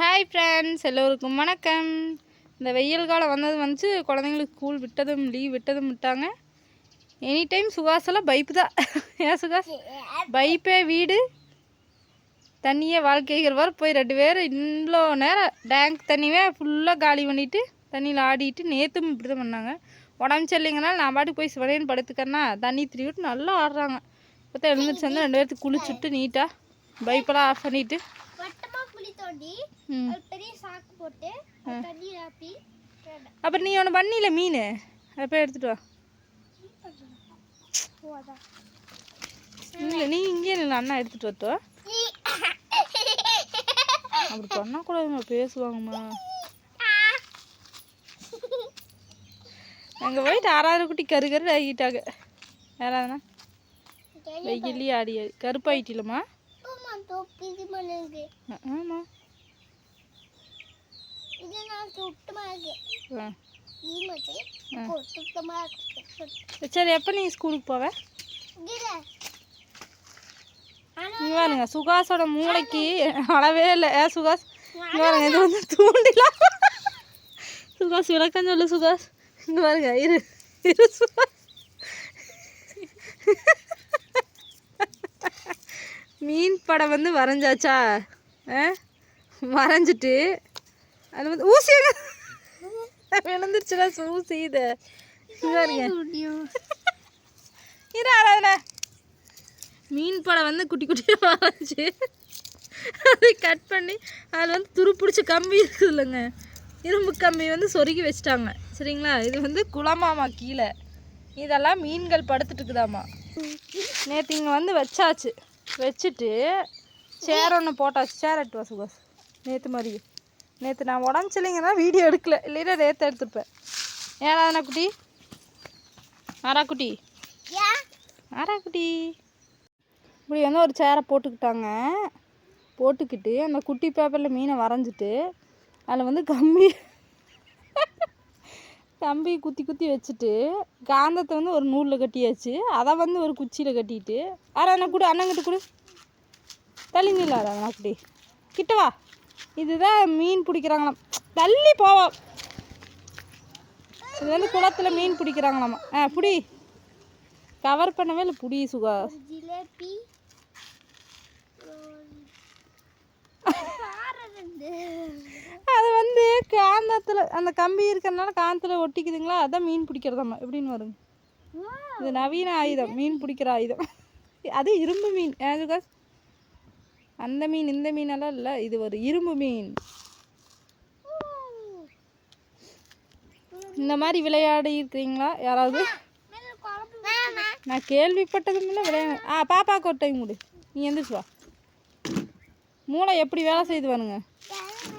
Hi friends எல்லோருக்கும் வணக்கம். இந்த வெயில் காலம் வந்தது வந்துச்சு. குழந்தைங்களுக்கு ஸ்கூல் விட்டதும் லீவ் விட்டதும் விட்டாங்க. எனி டைம் சுகாசெல்லாம் பைப்பு தான். ஏன் சுகாஸ் பைப்பே வீடு. தண்ணியே வாழ்க்கைங்கிற போய் ரெண்டு பேரும் இவ்வளோ நேரம் டேங்க் தண்ணியே ஃபுல்லாக காலி பண்ணிவிட்டு தண்ணியில் ஆடிட்டு நேற்றும் இப்படி தான் பண்ணாங்க. உடம்பு சரியில்லைங்கனால நான் பாட்டுக்கு போய் சிவனேன்னு படுத்துக்கன்னா தண்ணி திருவிட்டு நல்லா ஆடுறாங்க. இப்போ தான் எழுந்திரிச்சு வந்து ரெண்டு பேர்த்துக்கு குளிச்சுட்டு நீட்டாக பைப்பெல்லாம் ஆஃப் பண்ணிவிட்டு தோண்டி ஒரு பெரிய சாக்கு போட்டு அது தண்ணி ஆப்பி அப்புறம் நீ ஒன்று பண்ணியில மீன்? அதை போய் எடுத்துட்டு வா. இல்லை நீ இங்கே இல்லை அண்ணா எடுத்துட்டு வரட்டோ அப்படி பண்ணக்கூடாதும்மா பேசுவாங்கம்மா. அங்கே போயிட்டு ஆறாவது குட்டி கரு கரு ஆகிட்டாங்க. யாராவதுனா வெயிலே ஆடி ஆடி கருப்பாயிட்டிலம்மா ஆமாம் சரி எப்போ நீ ஸ்கூலுக்கு போவ இங்க பாருங்க சுகாஸோட மூளைக்கு அளவே இல்லை ஏ சுகாஸ் இங்க பாருங்க இது வந்து தூண்டிலாம் சுகாஸ் விளக்கம் சொல்லு சுகாஸ் இங்க பாருங்க இரு இரு சுகாஸ் மீன் படம் வந்து வரைஞ்சாச்சா ஆ வரைஞ்சிட்டு அது வந்து ஊசி விழுந்துருச்சுடா ஊசி இது. பாருங்க. இரு ஆராதனை. மீன் படம் வந்து குட்டி குட்டியாக வரைஞ்சி அதை கட் பண்ணி அதில் வந்து துரு பிடிச்ச கம்பி இருக்குது இல்லைங்க. இரும்பு கம்பி வந்து சொருகி வச்சிட்டாங்க. சரிங்களா? இது வந்து குளமாமா கீழே. இதெல்லாம் மீன்கள் படுத்துட்டு இருக்குதாம்மா நேற்று இங்கே வந்து வச்சாச்சு. வச்சுட்டு சேர் ஒன்று போட்டாச்சு. சேர் எட்டு வாசு வாசு நேற்று மாதிரியே. நேற்று நான் உடம்பு சரியில்லைங்கன்னா வீடியோ எடுக்கல. இல்லைன்னா நேற்று எடுத்துருப்பேன். ஏழாவதுனா குட்டி? ஆறா குட்டி? யா? ஆறா குட்டி? இப்படி வந்து ஒரு சேரை போட்டுக்கிட்டாங்க. போட்டுக்கிட்டு அந்த குட்டி பேப்பரில் மீனை வரைஞ்சிட்டு அதில் வந்து கம்பி கம்பி குத்தி குத்தி வச்சுட்டு காந்தத்தை வந்து ஒரு நூலில் கட்டியாச்சு. அதை வந்து ஒரு குச்சியில் கட்டிட்டு ஆறா அண்ணா கொடு அண்ணங்கிட்ட கொடு. தள்ளி நில்ல அண்ணா குட்டி. கிட்ட வா. இதுதான் மீன் பிடிக்கிறாங்களாம். தள்ளி போவா இது வந்து குளத்தில் மீன் பிடிக்கிறாங்களாமா. ஆ புடி. கவர் பண்ணவே இல்லை புடி சுகா? ஜிலேபி அது வந்து காந்தத்தில் அந்த கம்பி இருக்கிறதுனால காந்தத்தில் ஒட்டிக்குதுங்களா? அதான் மீன் பிடிக்கிறதாம்மா. எப்படின்னு வருங்க இது நவீன ஆயுதம். மீன் பிடிக்கிற ஆயுதம். அது இரும்பு மீன். ஏன் அந்த மீன் இந்த மீனெல்லாம் இல்லை. இது ஒரு இரும்பு மீன். இந்த மாதிரி விளையாடி இருக்கிறீங்களா? யாராவது? நான் கேள்விப்பட்டதும் இல்லை விளையாடு. ஆ பாப்பாவுக்கு ஒரு டைம் கொடு நீ எந்திரிச்சு வா. மூளை எப்படி வேலை செய்து வானுங்க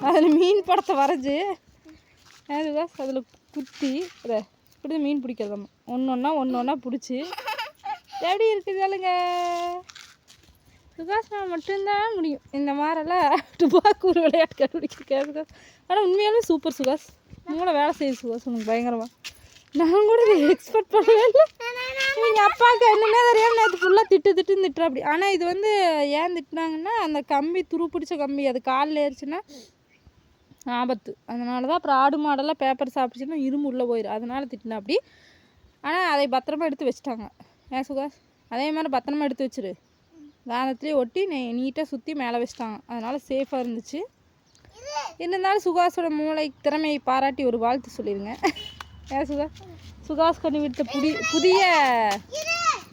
அதில் மீன் படத்தை வரைஞ்சி. அதுதான் அதில் குத்தி. அதை இப்படி தான் மீன் பிடிக்கிறதாம்மா. ஒன்று ஒன்றா ஒன்று ஒன்றா பிடிச்சி. எப்படி இருக்குது சொல்லுங்க. சுகாஸ்னா மட்டும்தான் முடியும். இந்த மாதிரிலாம் துப்பாக்கூர் விளையாட்டு கண்டுபிடிக்க சுகாஸ் ஆனால் உண்மையாலுமே சூப்பர் சுகாஸ். மூளை வேலை செய்யுது சுகாஸ் உனக்கு பயங்கரமாக நான் கூட இதை எக்ஸ்பெக்ட் பண்ணவே இல்லை. இவங்க அப்பாவுக்கு என்னென்ன தெரியாமல் நேற்று ஃபுல்லாக திட்டு திட்டுன்னு திட்டுற அப்படி. ஆனால் இது வந்து ஏன் திட்டினாங்கன்னா அந்த கம்பி துரு பிடிச்ச கம்பி அது காலில் ஏறிச்சுன்னா ஆபத்து. அதனால தான் அப்புறம் ஆடு மாடெல்லாம் பேப்பர் சாப்பிடுச்சுன்னா இரும்பு உள்ளே போயிடும் அதனால திட்டினா அப்படி. ஆனால் அதை பத்திரமா எடுத்து வச்சுட்டாங்க. ஏன் சுகாஸ்? அதே மாதிரி பத்திரமா எடுத்து வச்சிரு. காந்தத்துலேயே ஒட்டி நெ நீட்டாக சுற்றி மேலே வச்சிட்டாங்க. அதனால் சேஃபாக இருந்துச்சு. இருந்தாலும் சுகாஸோட மூளை திறமையை பாராட்டி ஒரு வாழ்த்து சொல்லிடுங்க ஏன் சுகாஸ் சுகாஸ் கண்ணி விட்ட புதி புதிய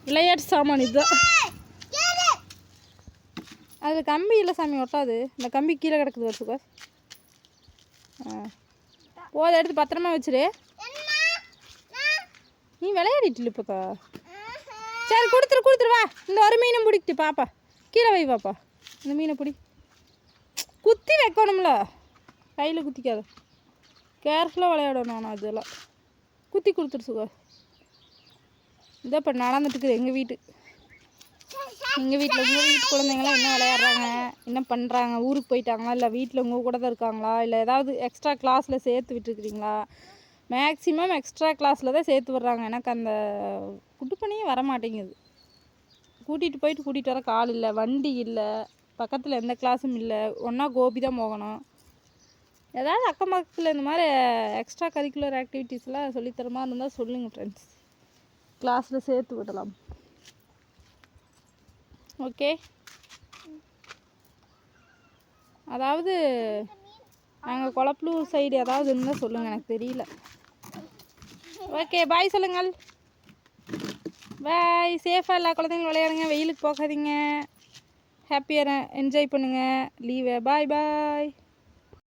விளையாட்டு சாமான் இதுதான். அதில் கம்பி இல்லை சாமி ஒட்டாது. இந்த கம்பி கீழே கிடக்குது ஒரு சுகாஸ். ஆ. போதை எடுத்து பத்திரமா வச்சிரு. நீ விளையாடிட்டு இப்போக்கா சரி கொடுத்துரு கொடுத்துரு வா. இந்த ஒரு மீனை பிடிக்கிட்டு பாப்பா. கீழே வை பாப்பா. இந்த மீனை பிடி. குத்தி வைக்கணும்ல. கையில் குத்திக்காத. கேர்ஃபுல்லாக விளையாடணும் ஆனால் அதெல்லாம். குத்தி கொடுத்துரு சுகா. இதான் இப்போ நடந்துட்டுக்குது எங்கள் வீட்டு. எங்கள் வீட்டில் உங்கள் வீட்டு குழந்தைங்களாம் என்ன விளையாடுறாங்க? என்ன பண்ணுறாங்க ஊருக்கு போயிட்டாங்களா? இல்லை வீட்டில் உங்கள் கூட தான் இருக்காங்களா? இல்லை ஏதாவது எக்ஸ்ட்ரா கிளாஸில் சேர்த்து விட்டுருக்குறீங்களா? மேக்ஸிமம் எக்ஸ்ட்ரா கிளாஸில் தான் சேர்த்து விட்றாங்க. எனக்கு அந்த குட்டுப்பணியே வர மாட்டேங்குது. கூட்டிகிட்டு போயிட்டு கூட்டிகிட்டு வர கால் இல்லை வண்டி இல்லை பக்கத்தில் எந்த கிளாஸும் இல்லை. ஒன்றா கோபி தான் போகணும். ஏதாவது அக்கம் பக்கத்தில் இந்த மாதிரி எக்ஸ்ட்ரா கரிக்குலர் ஆக்டிவிட்டீஸ்லாம் சொல்லித்தர மாதிரி இருந்தால் சொல்லுங்கள் ஃப்ரெண்ட்ஸ் கிளாஸில் சேர்த்து விடலாம். ஓகே அதாவது நாங்கள் குளப்பலூர் சைடு ஏதாவது இருந்தால் சொல்லுங்கள் எனக்கு தெரியல. ஓகே பாய் சொல்லுங்கள். பாய் சேஃபாக எல்லா குழந்தைங்களும் விளையாடுங்க. வெயிலுக்கு போகாதீங்க. ஹாப்பியாக என்ஜாய் பண்ணுங்கள் லீவை பாய் பாய்